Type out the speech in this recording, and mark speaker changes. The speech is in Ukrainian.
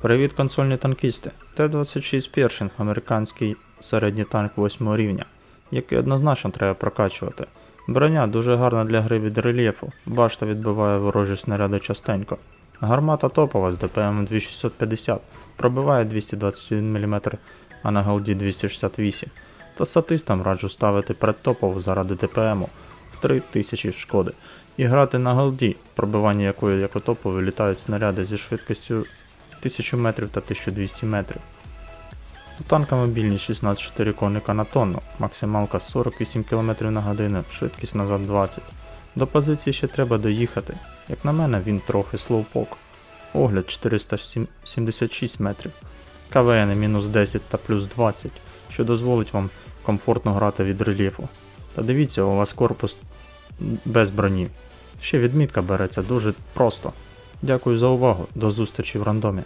Speaker 1: Привіт, консольні танкісти. Т-26 Першинг, американський середній танк 8 рівня, який однозначно треба прокачувати. Броня дуже гарна для гри від рельєфу, башта відбиває ворожі снаряди частенько. Гармата топова з ДПМ 2650, пробиває 221 мм, а на голді 268. Та статистам раджу ставити предтопову заради ДПМу в 3000 шкоди і грати на голді, пробивання якої як у топові літають снаряди зі швидкістю 1000 метрів та 1200 метрів. У танка мобільність 16,4 коника на тонну, максималка 48 км на годину, швидкість назад 20. До позиції ще треба доїхати. Як на мене, він трохи слоупок. Огляд 476 метрів. КВН мінус 10 та плюс 20, що дозволить вам комфортно грати від рельєфу. Та дивіться, у вас корпус без броні. Ще відмітка береться дуже просто. Дякую за увагу, до зустрічі в рандомі.